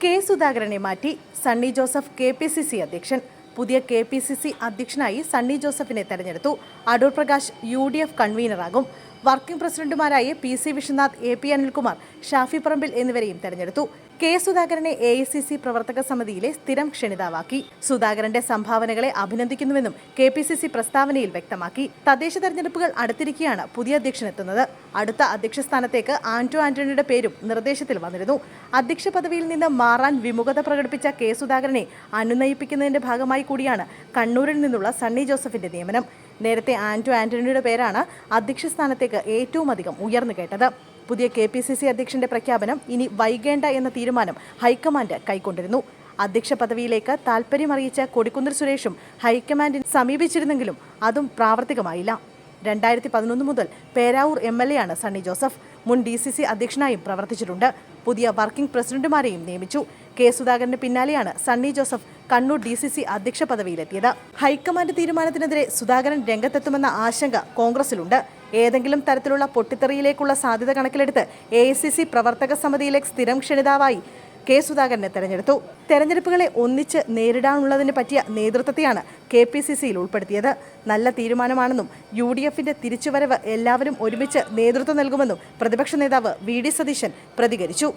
K സുധാകരനെ മാറ്റി Sunny Joseph K P C C അധ്യക്ഷൻ പുതിയ കെ പി സി സി അധ്യക്ഷനായി സണ്ണി ജോസഫിനെ തെരഞ്ഞെടുത്തു. Adoor Prakash U D F കൺവീനറാകും. Working പ്രസിഡന്റുമാരായ P C Vishwanath A P Anilkumar Shafi Parambil എന്നിവരെയും തെരഞ്ഞെടുത്തു. കെ സുധാകരനെ എ ഐ സി സി പ്രവർത്തക സമിതിയിലെ സ്ഥിരം ക്ഷണിതാവാക്കി. സുധാകരന്റെ സംഭാവനകളെ അഭിനന്ദിക്കുന്നുവെന്നും കെ പി സി സി പ്രസ്താവനയിൽ വ്യക്തമാക്കി. തദ്ദേശ തെരഞ്ഞെടുപ്പുകൾ അടുത്തിരിക്കെയാണ് പുതിയ അധ്യക്ഷനെത്തുന്നത്. അടുത്ത അധ്യക്ഷ സ്ഥാനത്തേക്ക് ആന്റോ ആന്റണിയുടെ പേരും നിർദ്ദേശത്തിൽ വന്നിരുന്നു. അധ്യക്ഷ പദവിയിൽ നിന്ന് മാറാൻ വിമുഖത പ്രകടിപ്പിച്ച കെ സുധാകരനെ അനുനയിപ്പിക്കുന്നതിന്റെ ഭാഗമായി കൂടിയാണ് കണ്ണൂരിൽ നിന്നുള്ള സണ്ണി ജോസഫിന്റെ നിയമനം. നേരത്തെ ആന്റോ ആന്റണിയുടെ പേരാണ് അധ്യക്ഷ സ്ഥാനത്തേക്ക് ഏറ്റവും അധികം ഉയർന്നു കേട്ടത്. പുതിയ കെ പി സി സി അധ്യക്ഷന്റെ പ്രഖ്യാപനം ഇനി വൈകേണ്ട എന്ന തീരുമാനം ഹൈക്കമാൻഡ് കൈക്കൊണ്ടിരുന്നു. അധ്യക്ഷ പദവിയിലേക്ക് താൽപ്പര്യമറിയിച്ച കൊടിക്കുന്നിൽ സുരേഷും ഹൈക്കമാൻഡിനെ സമീപിച്ചിരുന്നെങ്കിലും അതും പ്രാവർത്തികമായില്ല. രണ്ടായിരത്തി പതിനൊന്ന് മുതൽ പേരാവൂർ എം എൽ എ ആണ് സണ്ണി ജോസഫ്. മുൻ ഡി സി സി അധ്യക്ഷനായും പ്രവർത്തിച്ചിട്ടുണ്ട്. പുതിയ വർക്കിംഗ് പ്രസിഡന്റുമാരെയും നിയമിച്ചു. കെ സുധാകരന് പിന്നാലെയാണ് Sunny Joseph Kannur D C C അധ്യക്ഷ പദവിയിലെത്തിയത്. ഹൈക്കമാൻഡ് തീരുമാനത്തിനെതിരെ സുധാകരൻ രംഗത്തെത്തുമെന്ന ആശങ്ക കോൺഗ്രസിലുണ്ട്. ഏതെങ്കിലും തരത്തിലുള്ള പൊട്ടിത്തെറിയിലേക്കുള്ള സാധ്യത കണക്കിലെടുത്ത് എ പ്രവർത്തക സമിതിയിലെ സ്ഥിരം ക്ഷണിതാവായി കെ സുധാകരനെ തെരഞ്ഞെടുത്തു. തെരഞ്ഞെടുപ്പുകളെ ഒന്നിച്ച് നേരിടാനുള്ളതിന് പറ്റിയ നേതൃത്വത്തെയാണ് കെ പി സി സിയിൽ ഉൾപ്പെടുത്തിയത്. നല്ല തീരുമാനമാണെന്നും യു ഡി എഫിന്റെ തിരിച്ചുവരവ് എല്ലാവരും ഒരുമിച്ച് നേതൃത്വം നൽകുമെന്നും പ്രതിപക്ഷ നേതാവ് വി ഡി സതീശൻ പ്രതികരിച്ചു.